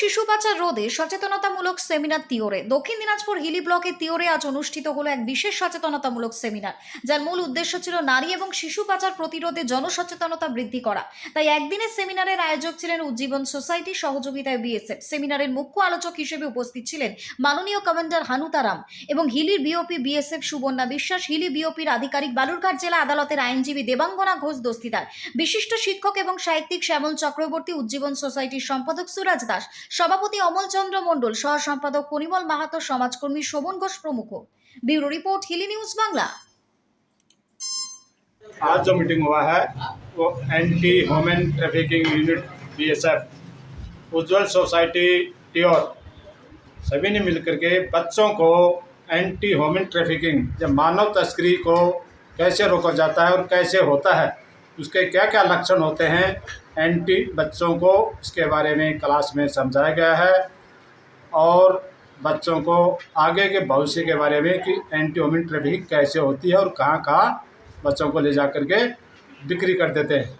শিশু পাচার রোধে সচেতনতামূলক সেমিনার তিওরে। দক্ষিণ দিনাজপুর হিলি ব্লকে তিওরে আজ অনুষ্ঠিত হলো এক বিশেষ সচেতনতামূলক সেমিনার, যার মূল উদ্দেশ্য ছিল নারী এবং শিশু পাচার প্রতিরোধে জনসচেতনতা বৃদ্ধি করা। তাই একদিনের সেমিনারের আয়োজক ছিলেন উজ্জীবন সোসাইটি, সহযোগিতায় বিএসএফ। সেমিনারের মুখ্য আলোচক হিসেবে উপস্থিত ছিলেন মাননীয় কমান্ডার হানুতারাম এবং হিলির বিওপি বিএসএফ সুবর্ণা বিশ্বাস, হিলি বিওপির আধিকারিক বালুরঘাট জেলা আদালতের আইনজীবী দেবাঙ্গনা ঘোষ দস্তিদার। বিশিষ্ট শিক্ষক এবং সাহিত্যিক শ্যামল চক্রবর্তী, উজ্জীবন সোসাইটির সম্পাদক সুরাজ দাস সভাপতি অমলচন্দ্র মণ্ডল সহ সম্পাদক পরিমল মাহাতো সমাজকর্মী শোভন ঘোষ প্রমুখ bureau report Hili news Bangla आज जो मीटिंग हुआ है वो anti human trafficking unit BSF Ujjwal society टियोर सभी ने मिलकर के बच्चों को एंटी ह्यूमन ट्रैफिकिंग जब मानव तस्करी को कैसे रोका जाता है और कैसे होता है उसके क्या क्या लक्षण होते हैं, एंटी बच्चों को इसके बारे में क्लास में समझाया गया है और बच्चों को आगे के भविष्य के बारे में कि एंटी होमिन ट्रैफिकिंग कैसे होती है और कहाँ कहाँ बच्चों को ले जा कर के बिक्री कर देते हैं।